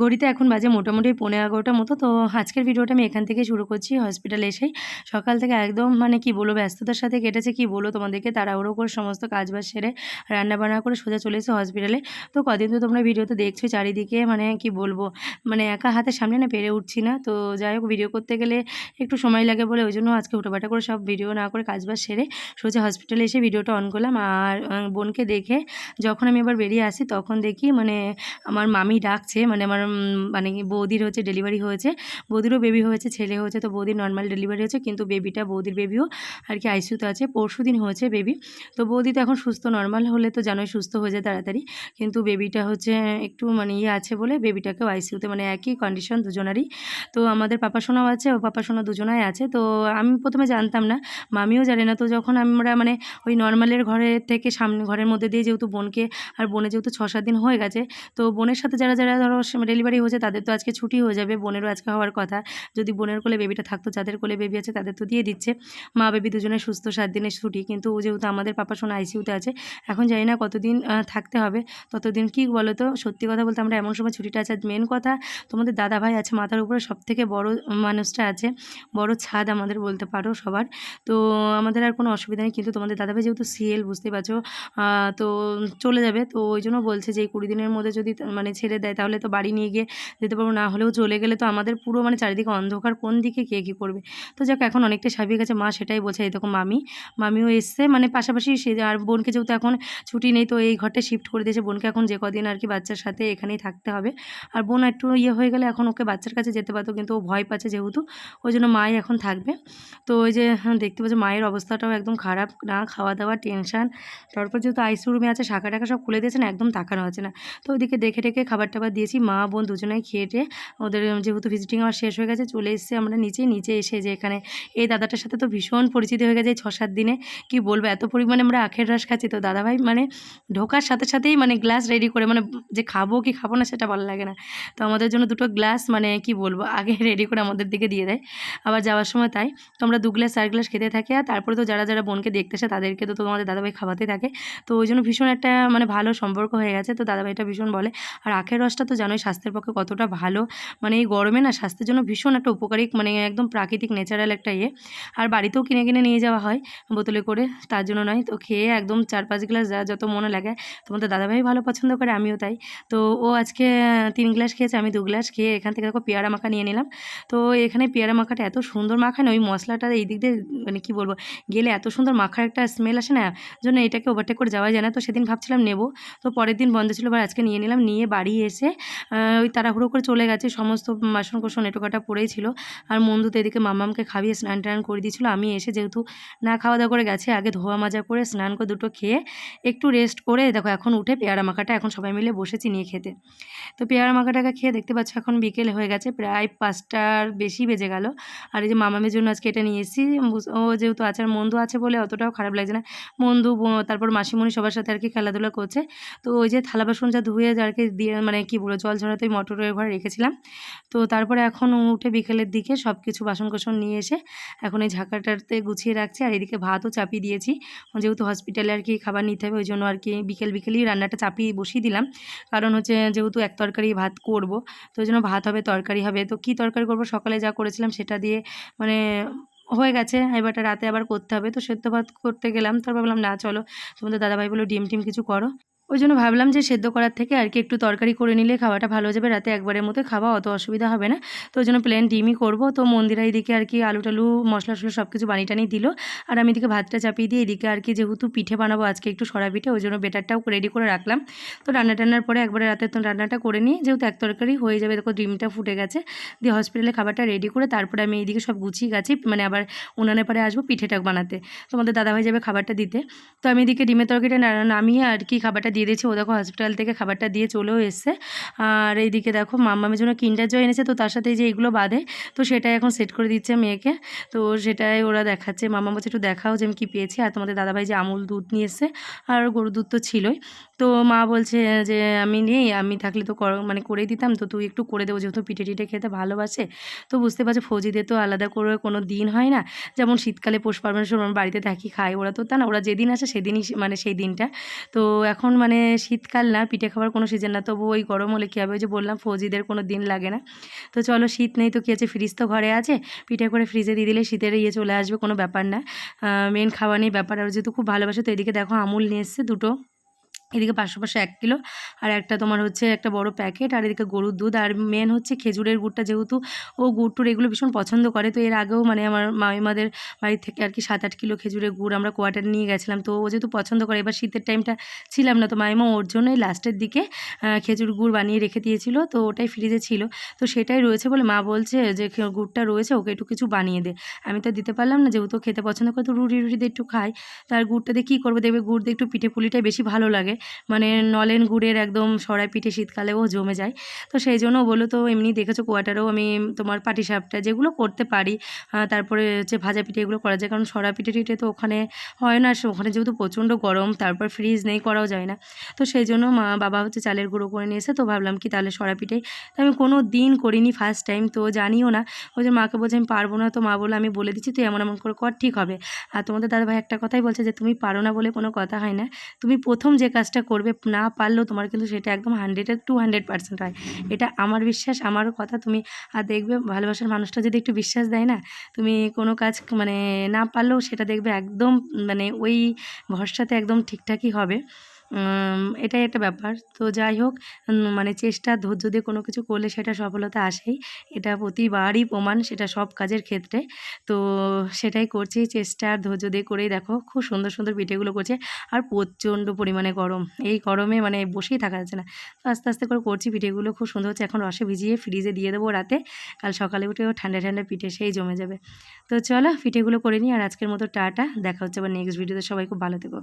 ঘড়িতে এখন বাজে মোটামুটি পনেরো এগারোটার মতো, তো আজকের ভিডিওটা আমি এখান থেকে শুরু করছি হসপিটালে এসেই। সকাল থেকে একদম মানে কি বলো ব্যস্ততার সাথে কেটেছে, কি বলো তোমাদেরকে? তাড়াহুড়ো করে সমস্ত কাজবাজ সেরে রান্না বান্না করে সোজা চলে এসে হসপিটালে তো কদিন তো তোমরা ভিডিওতে দেখছ চারিদিকে মানে কি বলব মানে একা হাতের সামনে না পেরে উঠছি না। তো যাই হোক ভিডিও করতে গেলে একটু সময় লাগে বলে ওই জন্য আজকে হুটোপাটা করে সব ভিডিও না করে কাজবাজ সেরে সোজা হসপিটালে এসে ভিডিওটা অন করলাম। আর বোনকে দেখে যখন আমি এবার বেরিয়ে আসি, তখন দেখি মানে আমার মামি ডাকছে মানে আমার মানে বৌদির হচ্ছে ডেলিভারি হয়েছে। বৌদিরও বেবি হয়েছে, ছেলে হয়েছে, তো বৌদির নর্মাল ডেলিভারি হয়েছে কিন্তু বেবিটা বৌদির বেবিও আর কি আইসিউতে আছে। পরশু দিন হয়েছে বেবি তো বৌদি তো এখন সুস্থ নর্মাল হলে তো জানোই সুস্থ হয়ে যায় তাড়াতাড়ি। কিন্তু বেবিটা হচ্ছে একটু মানে ইয়ে আছে বলে বেবিটাকেও আইসিউতে মানে একই কন্ডিশন দুজনারই। তো আমাদের পাপা সোনাও আছে, ও পাপা সোনা দুজনাই আছে। তো আমি প্রথমে জানতাম না, মামিও জানে না। তো যখন আমরা মানে ওই নর্মালের ঘরে থেকে সামনে, ঘরের মধ্যে দিয়ে যেহেতু বোনকে, আর বোনের যেহেতু ছ সাত দিন হয়ে গেছে, তো বোনের সাথে যারা যারা ধরো ডেলিভারি হয়েছে, তাদের তো আজকে ছুটি হয়ে যাবে, বোনেরও আজকে হওয়ার কথা। যদি বোনের কোলে বেবিটা থাকতো, যাদের কোলে বেবি আছে, তাদের তো দিয়ে দিচ্ছে। মা বেবি দুজনে সুস্থ, সাত দিনের ছুটি। কিন্তু যেহেতু আমাদের পাপা সোনা আইসিউতে আছে, এখন জানি না কতদিন থাকতে হবে। ততদিন কি বলো তো সত্যি কথা বলতে আমরা এমন সময় ছুটিটা আছে মেন কথা তোমাদের দাদা ভাই আছে, মাথার উপরে সব থেকে বড় মানুষটা আছে, বড় ছাদ আমাদের বলতে পারো সবার। তো আমাদের আর কোনো অসুবিধা নেই, কিন্তু তোমাদের দাদাভাই যেহেতু সিএল বুঝতে পারছ তো চলে যাবে। তো ওই জন্য বলছে যে, এই কুড়ি দিনের মধ্যে যদি মানে ছেড়ে দেয়, তাহলে তো বাড়ি নিয়ে গিয়ে যেতে পারব না। হলেও চলে গেলে তো আমাদের পুরো মানে চারিদিকে অন্ধকার কোন দিকে কে কী করবে? তো যাক এখন অনেকটা স্বাভাবিক আছে মা সেটাই বলছে এরকম মামি মামিও এসছে। মানে পাশাপাশি সে আর বোনকে যেহেতু এখন ছুটি নেই তো এই ঘরটা শিফট করে দিয়েছে। বোনকে এখন যে কদিন আর কি বাচ্চার সাথে এখানেই থাকতে হবে। আর বোন একটু ইয়ে হয়ে গেলে এখন ওকে বাচ্চার কাছে যেতে পারতো কিন্তু ও ভয় পাচ্ছে যেহেতু। ওই জন্য মাই এখন থাকবে। তো ওই যে হ্যাঁ, দেখতে পাচ্ছ মায়ের অবস্থাটাও একদম খারাপ না খাওয়া দাওয়া টেনশান। তারপর যেহেতু আইসিউ রুমে আছে শাখা টাকা সব খুলে দিয়েছে না একদম তাকানো হচ্ছে না। তো ওইদিকে দেখে টেকে খাবার টাবার দিয়েছি। মা বোন দুজনেই খেয়ে টেয়ে ওদের যেহেতু ভিজিটিং আমার শেষ হয়ে গেছে, চলে এসেছে আমরা নিচে নিচে এসে যে এখানে এই দাদাটার সাথে তো ভীষণ পরিচিতি হয়ে গেছে ছ সাত দিনে। কি বলব, এত পরিমাণে আমরা আখের রস খাচ্ছি। তো দাদাভাই মানে ঢোকার সাথে সাথেই মানে গ্লাস রেডি করে মানে যে খাব কি খাব না সেটা ভালো লাগে না। তো আমাদের জন্য দুটো গ্লাস মানে কি বলব, আগে রেডি করে আমাদের দিকে দিয়ে দেয়। আবার যাওয়ার সময় তাই তো আমরা দু গ্লাস চার গ্লাস খেতে থাকি। আর তারপরে তো যারা যারা বোনকে দেখতে আসে তাদেরকে তো তোমাদের দাদাভাই খাওয়াতে থাকে। তো ওই জন্য ভীষণ একটা মানে ভালো সম্পর্ক হয়ে গেছে। তো দাদাভাইটা ভীষণ বলে, আর আখের রসটা তো জানোই স্বাস্থ্যের পক্ষে কতটা ভালো। মানে এই গরমে না স্বাস্থ্যের জন্য ভীষণ একটা উপকারী মানে একদম প্রাকৃতিক ন্যাচারাল একটা ইয়ে। আর বাড়িতেও কিনে কিনে নিয়ে যাওয়া হয় বোতলে করে, তার জন্য নয়। তো খেয়ে একদম চার পাঁচ গ্লাস যা যত মনে লাগে, তোমাদের দাদাভাই ভালো পছন্দ করে, আমিও তাই। তো ও আজকে তিন গ্লাস খেয়েছে, আমি দু গ্লাস খেয়ে এখান থেকে দেখো পেয়ারা মাখা নিয়ে নিলাম। তো এখানে পেয়ারা মাখাটা এত সুন্দর মাখায় না, ওই মশলাটা এই দিক দিয়ে মানে কী বলব, গেলে এত সুন্দর মাখার একটা স্মেল আসে না, জন্য এটাকে ওভারটেক করে যাওয়া যায় না। তো সেদিন ভাবছিলাম নেব। তো পরের দিন বন্ধ ছিল বা আজকে নিয়ে নিলাম, নিয়ে বাড়ি এসে ওই তাড়াহুড়ো করে চলে গেছে, সমস্ত বাসন কোসন এটোকাটা পড়েই ছিল। আর মন্দু তো এদিকে মামামকে খাইয়ে স্নান টান করে দিয়েছিল। আমি এসে যেহেতু না খাওয়া দাওয়া করে গেছে, আগে ধোয়া মাজা করে স্নান করে দুটো খেয়ে একটু রেস্ট করে দেখো এখন উঠে পেয়ারা মাখাটা এখন সবাই মিলে বসেছি নিয়ে খেতে। তো পেয়ারা মাখাটাকে খেয়ে দেখতে পাচ্ছ এখন বিকেল হয়ে গেছে, প্রায় পাঁচটার বেশি বেজে গেল। আর এই যে মামামের জন্য আজকে এটা নিয়ে এসেছি ও যেহেতু আচার মন্দু আছে বলে অতটাও খারাপ লাগছে না। মন্দু তারপর মাসিমণি সবার সাথে আর কি খেলাধুলা করছে। তো ওই যে থালা বাসন যা ধুয়ে আর কি দিয়ে মানে কি বলব, জল ঝরাতে ওই মটরের ঘরে রেখেছিলাম। তো তারপরে এখন উঠে বিকেলের দিকে সব কিছু বাসন কোসন নিয়ে এসে এখন এই ঝাঁকাটাতে গুছিয়ে রাখছি। আর এদিকে ভাতও চাপিয়ে দিয়েছি। যেহেতু হসপিটালে আর কি খাবার নিতে হবে, ওই জন্য আর কি বিকেল বিকেলই রান্নাটা চাপিয়ে বসিয়ে দিলাম। কারণ হচ্ছে যেহেতু এক তরকারি ভাত করব, তো ওই জন্য ভাত হবে, তরকারি হবে। তো কী তরকারি করব, সকালে যা করেছিলাম সেটা দিয়ে মানে হয়ে গেছে। এবারটা রাতে আবার করতে হবে। তো সেদ্ধ ভাত করতে গেলাম। তারপর ভাবলাম, না, চলো তোমাদের দাদাভাই বলো ডিম টিম কিছু করো। ওই জন্য ভাবলাম যে সেদ্ধ করার থেকে আর কি একটু তরকারি করে নিলে খাওয়াটা ভালো যাবে। রাতে একবারের মধ্যে খাওয়া অত অসুবিধা হবে না। তো ওই জন্য প্লেন ডিমই করব। তো মন্দিরা এদিকে আর কি আলু টালু, মশলা টশলা সব কিছু বানিয়ে টানিয়ে দিল। আর আমি এদিকে ভাতটা চাপিয়ে দিয়ে এদিকে আর কি যেহেতু পিঠে বানাবো, আজকে একটু সরা পিঠে, ওই জন্য বেটারটাও রেডি করে রাখলাম। তো রান্না টান্নার পরে একবারে রাতে তো রান্নাটা করে নিই যেহেতু এক তরকারি হয়ে যাবে, দেখো ডিমটা ফুটে গেছে। দিয়ে হসপিটালে খাবারটা রেডি করে তারপরে আমি এইদিকে সব গুছিয়ে গেছি মানে আবার উনানের পরে আসব পিঠেটা বানাতে। তোমাদের দাদাভাই যাবে খাবারটা দিতে। তো আমি এদিকে ডিমের তরকারিটা নামিয়ে আর কি খাবারটা দিয়েছি। ও দেখো হসপিটাল থেকে খাবারটা দিয়ে চলেও এসছে। আর এইদিকে দেখো মাম্মামের জন্য কিন্ডার জয় এনেছে, তো তার সাথে যে এইগুলো বাঁধে তো সেটাই এখন সেট করে দিচ্ছে মেয়েকে। তো সেটাই ওরা দেখাচ্ছে। মাম্মা বলছে একটু দেখাও যে আমি কী পেয়েছি। আর তোমাদের দাদাভাই যে আমুল দুধ নিয়ে এসছে, আর গরুর দুধ তো ছিলই। তো মা বলছে যে, আমি নেই, আমি থাকলে তো মানে করেই দিতাম। তো তুই একটু করে দেবো, যেহেতু পিঠে টিঠে খেতে ভালোবাসে। তো বুঝতে পারছ ফৌজিদের তো আলাদা করে কোনো দিন হয় না। যেমন শীতকালে পৌষ পার্বণের সময় বাড়িতে থাকি, খাই, ওরা তো তা না, ওরা যেদিন আসে সেদিনই মানে সেই দিনটা। তো এখন মানে শীতকাল না, পিঠে খাওয়ার কোনো সিজন না। তবু ওই গরম হলে কী হবে? ওই যে বললাম, ফৌজিদের কোনো দিন লাগে না। তো চলো শীত নেই তো কী আছে? ফ্রিজ তো ঘরে আছে। পিঠে করে ফ্রিজে দিয়ে দিলে শীতের ইয়ে চলে আসবে, কোনো ব্যাপার না। মেন খাওয়া নেই ব্যাপার। আর যেহেতু খুব ভালোবাসে, তো এদিকে দেখো আমুল নিয়ে এসছে দুটো। এদিকে পাঁচশো এক কিলো, আর একটা তোমার হচ্ছে একটা বড় প্যাকেট আর এদিকে গরুর দুধ, আর মেন হচ্ছে খেজুরের গুড়টা যেহেতু ও গুড় টুড় এগুলো ভীষণ পছন্দ করে, তো এর আগেও মানে আমার মামিমাদের বাড়ি থেকে আর কি সাত আট কিলো খেজুরের গুড় আমরা কোয়ার্টার নিয়ে গেছিলাম, তো ও যেহেতু পছন্দ করে, এবার শীতের টাইমটা ছিলাম না, তো মামিমা ওর জন্যই লাস্টের দিকে খেজুর গুড় বানিয়ে রেখে দিয়েছিল, তো ওটাই ফ্রিজে ছিল, তো সেটাই রয়েছে বলে মা বলছে যে গুড়টা রয়েছে, ওকে একটু কিছু বানিয়ে দে, আমি তো দিতে পারলাম না, যেহেতু খেতে পছন্দ করে, তো রুটি রুটি একটু খাই তার গুড়টা দিয়ে কী করব, দেখবে গুড় দিয়ে একটু পিঠে পুলিটাই বেশি ভালো লাগে মানে নলেন গুড়ের একদম সরাই পিঠে শীতকালেও জমে যায়। তো সেই জন্য বলো তো এমনি দেখেছ কোয়াটারেও? আমি তোমার পাটিসাপটা যেগুলো করতে পারি তারপরে হচ্ছে ভাজা পিঠে এগুলো করা যায়। কারণ সরা পিঠে টিঠে তো ওখানে হয় না ওখানে যেহেতু প্রচণ্ড গরম, তারপর ফ্রিজ নেই, করাও যায় না। তো সেই জন্য মা, বাবা হচ্ছে চালের গুঁড়ো করে নিয়ে এসে, তো ভাবলাম কি তাহলে সরা পিঠেই তো আমি কোনো দিন করিনি ফার্স্ট টাইম তো জানিও না। ওই যে মাকে বলছে, আমি পারব না। তো মা বলে আমি বলে দিচ্ছি, তুই এমন এমন করে কর, ঠিক হবে। আর তোমাদের দাদাভাই একটা কথাই বলছে যে, তুমি পারো না বলে কোনো কথা হয় না। তুমি প্রথম যে কাজটা করবে না পারলেও তোমার কিন্তু সেটা একদম হান্ড্রেডের টু হান্ড্রেড পার্সেন্ট হয়। এটা আমার বিশ্বাস, আমারও কথা। তুমি আর দেখবে ভালোবাসার মানুষটা যদি একটু বিশ্বাস দেয় না, তুমি কোনো কাজ মানে না পারলেও সেটা দেখবে একদম মানে ওই ভরসাতে একদম ঠিকঠাকই হবে। এটাই একটা ব্যাপার। তো যাই হোক মানে চেষ্টা ধৈর্য দিয়ে কোনো কিছু করলে সেটা সফলতা আসেই। এটা প্রতিবারই প্রমাণ, সেটা সব কাজের ক্ষেত্রে। তো সেটাই করছি, চেষ্টা ধৈর্য দিয়ে করেই দেখো, খুব সুন্দর সুন্দর পিঠেগুলো করছে। আর প্রচণ্ড পরিমাণে গরম। এই গরমে মানে বসেই থাকা যাচ্ছে না। তো আস্তে আস্তে করে করছি পিঠেগুলো, খুব সুন্দর হচ্ছে। এখন রসে ভিজিয়ে ফ্রিজে দিয়ে দেবো রাতে। কাল সকালে উঠেও ঠান্ডা ঠান্ডা পিঠে সেই জমে যাবে। তো চলো, পিঠেগুলো করে নিই। আর আজকের মতো টাটা। দেখা হচ্ছে আবার নেক্সট ভিডিওতে সবাই খুব ভালো থেকো।